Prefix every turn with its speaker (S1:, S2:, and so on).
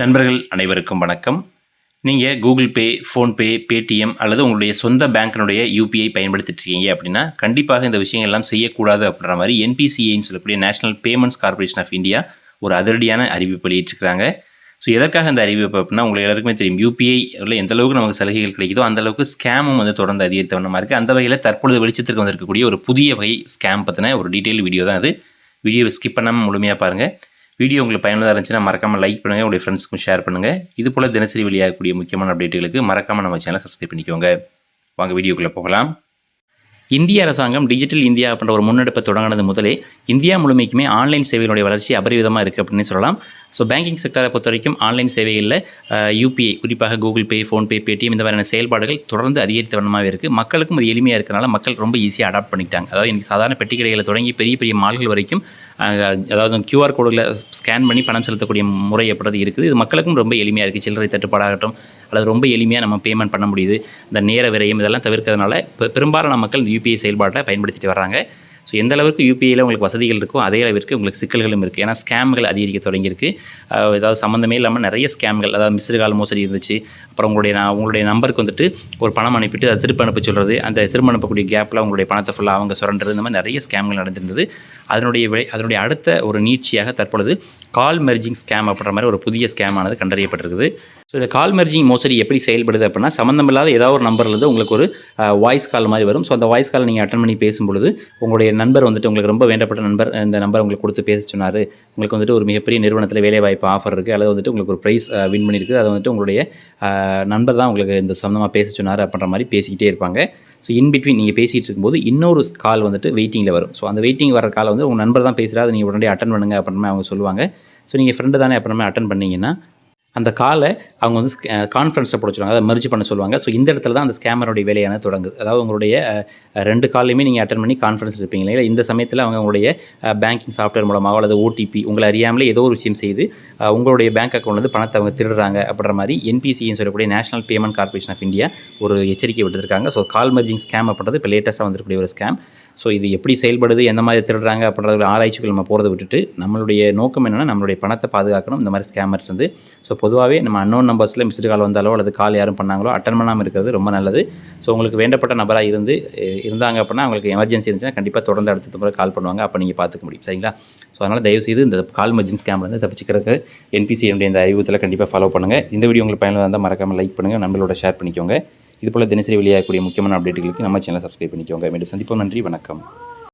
S1: நண்பர்கள் அனைவருக்கும் வணக்கம். நீங்கள் கூகுள் பே ஃபோன்பே பேடிஎம் அல்லது உங்களுடைய சொந்த பேங்கினுடைய யூபிஐ பயன்படுத்திட்டு இருக்கீங்க அப்படின்னா கண்டிப்பாக இந்த விஷயங்கள் எல்லாம் செய்யக்கூடாது அப்படின்ற மாதிரி என்பிசிஐன்னு சொல்லக்கூடிய national payments corporation of India ஒரு அதிரடியான அறிவிப்பு வெளியிட்டிருக்கிறாங்க. ஸோ எதற்காக இந்த அறிவிப்பு அப்படின்னா உங்களுக்கு எல்லாருக்குமே தெரியும். யூபிஐ உள்ள எந்த அளவுக்கு நமக்கு சலுகைகள் கிடைக்குதோ அந்த அளவுக்கு ஸ்கேமும் வந்து தொடர்ந்து அதிகரித்த வண்ணமாக இருக்குது அந்த வகையில் தற்பொழுது வெளிச்சத்திற்கு வந்திருக்கக்கூடிய ஒரு புதிய வகை ஸ்கேம் பற்றின ஒரு டீட்டெயில் வீடியோ தான் அது. வீடியோவை ஸ்கிப் பண்ணாமல் முழுமையாக பாருங்கள் வீடியோ உங்களுக்கு பயனுள்ளதாக இருந்துச்சுன்னா மறக்காமல் லைக் பண்ணுங்கள் உங்களுடைய ஃப்ரெண்ட்ஸ்க்கும் ஷேர் பண்ணுங்கள் இது போல் தினசரி வெளியாகக்கூடிய முக்கியமான அப்டேட்டுகளுக்கு மறக்காமல் நம்ம சேனலை சப்ஸ்கிரைப் பண்ணிக்கோங்க. வாங்க வீடியோக்குள்ளே போகலாம். இந்திய அரசாங்கம் டிஜிட்டல் இந்தியா அப்படின்ற ஒரு முன்னெடுப்பை தொடங்கினது முதலே இந்தியா முழுமைக்குமே ஆன்லைன் சேவைகளுடைய வளர்ச்சி அபரிவிதமாக இருக்குது அப்படின்னு சொல்லலாம். ஸோ பேங்கிங் செக்டரை பொறுத்த வரைக்கும் ஆன்லைன் சேவைகளில் யூபிஐ குறிப்பாக கூகுள் பே ஃபோன்பே பேடிஎம் இந்த மாதிரியான செயல்பாடுகள் தொடர்ந்து அதிகரித்த வண்ணமாக இருக்குது மக்களுக்கும் அது எளிமையாக இருக்கிறனால மக்கள் ரொம்ப ஈஸியாக அடாப்ட் பண்ணிக்கிட்டாங்க. அதாவது எனக்கு சாதாரண பெட்டி கடைகளை தொடங்கி பெரிய பெரிய மால்கள் வரைக்கும் அதாவது கியூஆர் கோடுகளை ஸ்கேன் பண்ணி பணம் செலுத்தக்கூடிய முறை எப்படி இருக்குது? இது மக்களுக்கும் ரொம்ப எளிமையாக இருக்குது சில்லறை தட்டுப்பாடாகட்டும் அல்லது ரொம்ப எளிமையாக நம்ம பேமெண்ட் பண்ண முடியுது. இந்த நேர விரயம் இதெல்லாம் தவிர்க்கிறதுனால பெரும்பாலான மக்கள் இந்த யூபிஐ செயல்பாட்டை பயன்படுத்திட்டு வராங்க ஸோ எந்த அளவுக்கு யூபிஐயில் உங்களுக்கு வசதிகள் இருக்கோ அதே அளவிற்கு உங்களுக்கு சிக்கல்களும் இருக்குது ஏன்னா ஸ்கேம்கள் அதிகரிக்க தொடங்கியிருக்கு. ஏதாவது சம்மந்தமே இல்லாமல் நிறைய ஸ்கேம்கள் அதாவது மிஸ்டு கால் மோசடி இருந்துச்சு. அப்புறம் உங்களுடைய நான் உங்களுடைய நம்பருக்கு வந்துட்டு ஒரு பணம் அனுப்பிட்டு அதை திருப்பி அனுப்ப சொல்கிறது அந்த திரும்ப அனுப்பக்கூடிய கேப்பில் உங்களுடைய பணத்தை ஃபுல்லாக அவங்க சுரண்டுறது இந்த மாதிரி நிறைய ஸ்கேம்கள் நடந்திருந்தது. அதனுடைய விளை அதனுடைய அடுத்த ஒரு நீட்சியாக தற்பொழுது கால் மெர்ஜிங் ஸ்கேம் அப்படின்ற மாதிரி ஒரு புதிய ஸ்கேம் ஆனது கண்டறியப்பட்டிருக்குது. ஸோ இந்த கால் மெர்ஜிங் மோசடி எப்படி செயல்படுது அப்படின்னா சம்மந்தமில்லாத ஏதாவது ஒரு நம்பர்லேருந்து உங்களுக்கு ஒரு வாய்ஸ் கால் மாதிரி வரும். ஸோ அந்த வாய்ஸ் கால் நீங்கள் அட்டன் பண்ணி பேசும்பொழுது உங்களுடைய நண்பர் வந்துட்டு உங்களுக்கு ரொம்ப வேண்டப்பட்ட நண்பர் இந்த நம்பர் உங்களுக்கு கொடுத்து பேச சொன்னார். உங்களுக்கு வந்துட்டு ஒரு மிகப்பெரிய நிறுவனத்தில் வேலைவாய்ப்பு ஆஃபர் இருக்குது அல்லது வந்துட்டு உங்களுக்கு ஒரு ப்ரைஸ் வின் பண்ணியிருக்கு. அதை வந்துட்டு உங்களுடைய நண்பர் தான் உங்களுக்கு இந்த சம்மந்தமாக பேச சொன்னார் அப்படின்ற மாதிரி பேசிக்கிட்டே இருப்பாங்க. ஸோ இன் பிட்வீன் நீங்கள் பேசிகிட்டு இருக்கும்போது இன்னொரு கால் வந்துட்டு வெயிட்டிங்கில் வரும். ஸோ அந்த வெயிட்டிங் வர கால் வந்து உங்கள் நண்பர் தான் பேசுகிறா அதை நீங்கள் உடனே அட்டன் பண்ணுங்க அப்படின்ற மாதிரி அவங்க சொல்லுவாங்க. ஸோ நீங்கள் ஃப்ரெண்டு தானே அப்புறமே அட்டன் பண்ணீங்கன்னா அந்த காலை அவங்க வந்து கான்ஃபரன்ஸில் போட அதை மெர்ஜ் பண்ண சொல்லுவாங்க. ஸோ இந்த இடத்துல தான் அந்த ஸ்கேமருடைய வேலையான தொடங்குது. அதாவது உங்களுடைய ரெண்டு காலையுமே நீங்கள் அட்டன் பண்ணி கான்ஃபரன்ஸ் இருப்பீங்க இல்லையா? இந்த சமயத்தில் அவங்க உங்களுடைய பேங்கிங் சாஃப்ட்வேர் மூலமாக அல்லது ஓடிபி உங்களை அறியாமலே ஏதோ ஒரு விஷயம் செய்து உங்களுடைய பேங்க் அக்கௌண்ட்லேருந்து பணத்தை அவங்க திருடுறாங்க அப்படின்ற மாதிரி என்பிசின்னு சொல்லக்கூடிய national payment corporation of India ஒரு எச்சரிக்கை விட்டுருக்காங்க. ஸோ கால் மெர்ஜிங் ஸ்கேம் அப்படின்றது இப்போ லேட்டஸ்ட்டாக வந்திருக்கக்கூடிய ஒரு ஸ்கேம் ஸோ இது எப்படி செயல்படுது எந்த மாதிரி திருடுறாங்க அப்படின்ற ஒரு ஆராய்ச்சிகள் நம்ம போகிறத விட்டுட்டு நம்மளுடைய நோக்கம் என்னென்னா நம்மளுடைய பணத்தை பாதுகாக்கணும். இந்த மாதிரி ஸ்கேமர் இருந்து. ஸோ பொதுவாகவே நம்ம அன்னோன் நம்பர்ஸில் மிஸ்டு கால் வந்தாலோ அல்லது கால் யாரும் பண்ணாங்களோ அட்டன் பண்ணாமல் இருக்கிறது ரொம்ப நல்லது. ஸோ உங்களுக்கு வேண்டப்பட்ட நபராக இருந்து இருந்தாங்க அப்படின்னா உங்களுக்கு எமர்ஜென்சி இருந்துச்சுன்னா கண்டிப்பாக தொடர்ந்து அடுத்த முறை கால் பண்ணுவாங்க. அப்போ நீங்கள் பார்த்துக்க முடியும். சரிங்களா? ஸோ அதனால் தயவுசெய்து இந்த கால் மர்ஜின் ஸ்கேம்லேருந்து தப்பிச்சுக்கிறதுக்கு என்பிசிஎம்டி இந்த அறிவுத்தில் கண்டிப்பாக ஃபாலோ பண்ணுங்கள் இந்த வீடியோ உங்களுக்கு பயனுள்ளதாக இருந்தால் மறக்காமல் லைக் பண்ணுங்கள் நம்மளோட ஷேர் பண்ணிக்கோங்க. இது போல் தினசரி வெளியாகக்கூடிய முக்கியமான அப்டேட்டுகளுக்கு நம்ம சேனலை சப்ஸ்கிரைப் பண்ணிக்கோங்க. மீண்டும் சந்திப்போம். நன்றி. வணக்கம்.